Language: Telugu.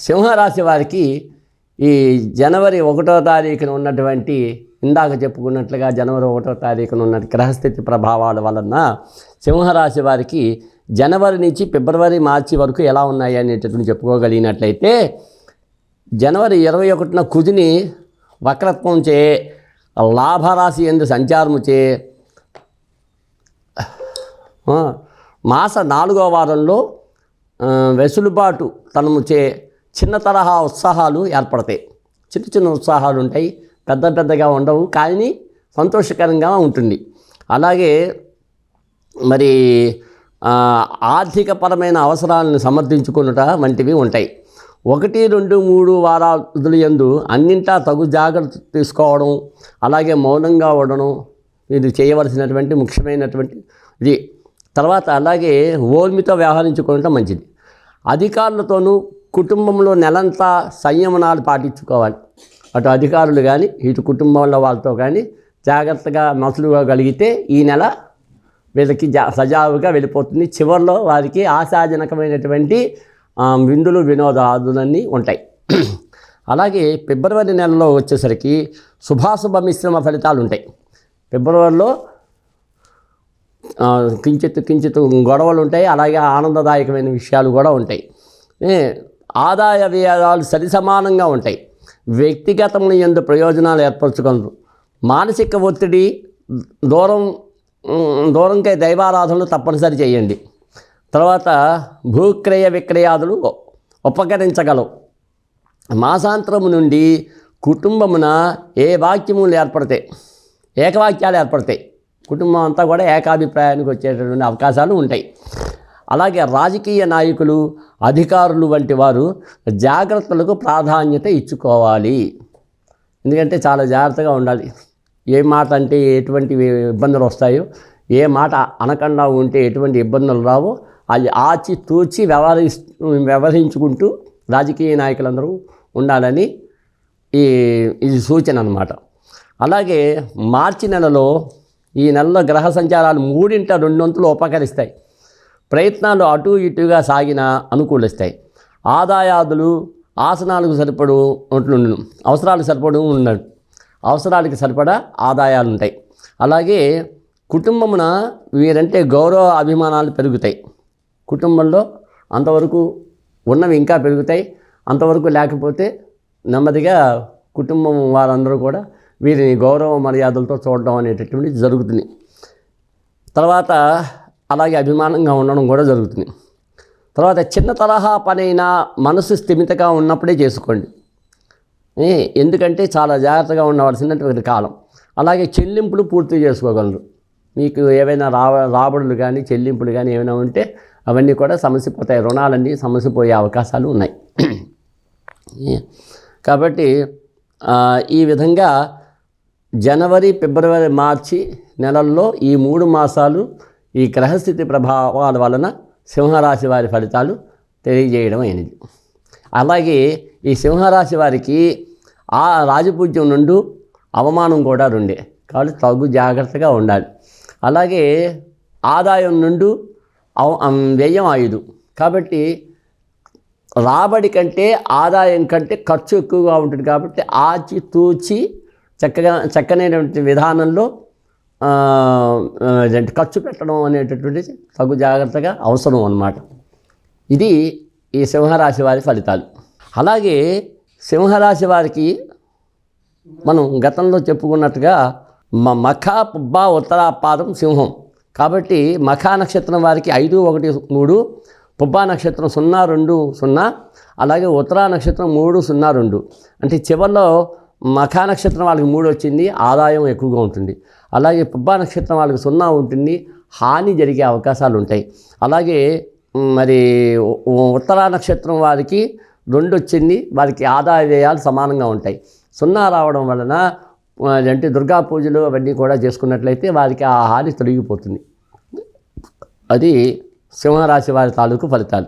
సింహరాశి వారికి ఈ జనవరి ఒకటో తారీఖున ఉన్నటువంటి ఇందాక చెప్పుకున్నట్లుగా జనవరి ఒకటో తారీఖున ఉన్న గ్రహస్థితి ప్రభావాల వలన సింహరాశి వారికి జనవరి నుంచి ఫిబ్రవరి మార్చి వరకు ఎలా ఉన్నాయి అనేటటువంటి చెప్పుకోగలిగినట్లయితే జనవరి ఇరవై ఒకటిన కుజిని వక్రత్వం చే లాభరాశి ఎందు సంచారము చే మాస నాలుగో వారంలో వెసులుబాటు తనము చే చిన్న తరహా ఉత్సాహాలు ఏర్పడతాయి. చిన్న చిన్న ఉత్సాహాలు ఉంటాయి. పెద్ద పెద్దగా ఉండవు. కానీ సంతోషకరంగా ఉంటుంది. అలాగే మరి ఆర్థికపరమైన అవసరాలను సమర్థించుకున్నట వంటివి ఉంటాయి. ఒకటి రెండు మూడు వారాలు ఎందు అన్నింటా తగు జాగ్రత్త తీసుకోవడం అలాగే మౌనంగా ఉండడం ఇది చేయవలసినటువంటి ముఖ్యమైనటువంటి ఇది. తర్వాత అలాగే ఓర్మితో వ్యవహరించుకోవడం మంచిది. అధికారులతోనూ కుటుంబంలో నెలంతా సంయమనాలు పాటించుకోవాలి. అటు అధికారులు కానీ ఇటు కుటుంబంలో వాళ్ళతో కానీ జాగ్రత్తగా మసలుగలిగితే ఈ నెల వీళ్ళకి జా సజావుగా వెళ్ళిపోతుంది. చివరిలో వారికి ఆశాజనకమైనటువంటి విందులు వినోదాదులన్నీ ఉంటాయి. అలాగే ఫిబ్రవరి నెలలో వచ్చేసరికి శుభాశుభ మిశ్రమ ఫలితాలు ఉంటాయి. ఫిబ్రవరిలో కించిత్ కించిత్ గొడవలు ఉంటాయి. అలాగే ఆనందదాయకమైన విషయాలు కూడా ఉంటాయి. ఆదాయ వ్యయాలు సరి సమానంగా ఉంటాయి. వ్యక్తిగతములు ఎందు ప్రయోజనాలు ఏర్పరచుకోగలరు మానసిక ఒత్తిడి దూరం దూరంకై దైవారాధనలు తప్పనిసరి చేయండి. తర్వాత భూక్రయ విక్రయాదులు ఉపకరించగలవు. మాసాంతరము నుండి కుటుంబమున ఏ వాక్యములు ఏర్పడతాయి? ఏకవాక్యాలు ఏర్పడతాయి. కుటుంబం అంతా కూడా ఏకాభిప్రాయానికి వచ్చేటటువంటి అవకాశాలు ఉంటాయి. అలాగే రాజకీయ నాయకులు అధికారులు వంటి వారు జాగ్రత్తలకు ప్రాధాన్యత ఇచ్చుకోవాలి. ఎందుకంటే చాలా జాగ్రత్తగా ఉండాలి. ఏ మాట అంటే ఎటువంటి ఇబ్బందులు వస్తాయో ఏ మాట అనకుండా ఉంటే ఎటువంటి ఇబ్బందులు రావో అది ఆచి తూచి వ్యవహరి వ్యవహరించుకుంటూ రాజకీయ నాయకులందరూ ఉండాలని ఈ ఇది సూచన అనమాట అలాగే మార్చి నెలలో ఈ నెలలో గ్రహ సంచారాలు మూడింట రెండొంతులు ఉపకరిస్తాయి. ప్రయత్నాలు అటు ఇటుగా సాగిన అనుకూలిస్తాయి ఆదాయాదులు ఆసనాలకు సరిపడు ఉంటుండు అవసరాలకు సరిపడు ఉండడు అవసరాలకు సరిపడా ఆదాయాలు ఉంటాయి అలాగే కుటుంబమున వీరంటే గౌరవ అభిమానాలు పెరుగుతాయి. కుటుంబంలో అంతవరకు ఉన్నవి ఇంకా పెరుగుతాయి. అంతవరకు లేకపోతే నెమ్మదిగా కుటుంబం వారందరూ కూడా వీరిని గౌరవ మర్యాదలతో చూడడం అనేటటువంటిది జరుగుతుంది. తర్వాత అలాగే అభిమానంగా ఉండడం కూడా జరుగుతుంది. తర్వాత చిన్న తరహా పనైనా మనసు స్థిమితగా ఉన్నప్పుడే చేసుకోండి. ఎందుకంటే చాలా జాగ్రత్తగా ఉండవలసినటువంటి కాలం. అలాగే చెల్లింపులు పూర్తి చేసుకోగలరు. మీకు ఏవైనా రావ రాబడులు కానీ చెల్లింపులు కానీ ఏమైనా ఉంటే అవన్నీ కూడా సమసిపోతాయి. రుణాలన్నీ సమసిపోయే అవకాశాలు ఉన్నాయి. కాబట్టి ఈ విధంగా జనవరి ఫిబ్రవరి మార్చి నెలల్లో ఈ మూడు మాసాలు ఈ గ్రహస్థితి ప్రభావాల వలన సింహరాశి వారి ఫలితాలు తెలియజేయడం అయినది. అలాగే ఈ సింహరాశి వారికి ఆ రాజపూజ్యం నుండి అవమానం కూడా రెండే. కాబట్టి తగు జాగ్రత్తగా ఉండాలి. అలాగే ఆదాయం నుండి అవ- వ్యయం ఐదు. కాబట్టి రాబడి కంటే ఆదాయం కంటే ఖర్చు ఎక్కువగా ఉంటుంది కాబట్టి ఆచి తూచి చక్కగా చక్కనైనటువంటి విధానంలో ఖర్చు పెట్టడం అనేటటువంటిది తగు జాగ్రత్తగా అవసరం అన్నమాట. ఇది ఈ సింహరాశి వారి ఫలితాలు. అలాగే సింహరాశి వారికి మనం గతంలో చెప్పుకున్నట్టుగా మ మఖా పుబ్బ ఉత్తరాపాదం సింహం. కాబట్టి మఖా నక్షత్రం వారికి ఐదు ఒకటి మూడు పుబ్బా నక్షత్రం సున్నా రెండు సున్నా అలాగే ఉత్తరా నక్షత్రం మూడు సున్నా రెండు. అంటే చివరిలో మఖా నక్షత్రం వాళ్ళకి మూడు వచ్చింది ఆదాయం ఎక్కువగా ఉంటుంది. అలాగే పుబ్బా నక్షత్రం వాళ్ళకి సున్నా ఉంటుంది హాని జరిగే అవకాశాలు ఉంటాయి. అలాగే మరి ఉత్తరా నక్షత్రం వారికి రెండు వచ్చింది వారికి ఆదాయ వ్యయాలు సమానంగా ఉంటాయి. సున్నా రావడం వలన అంటే దుర్గా పూజలు అవన్నీ కూడా చేసుకున్నట్లయితే వారికి ఆ హాని తొలగిపోతుంది. అది సింహరాశి వారి తాలూకు ఫలితాలు.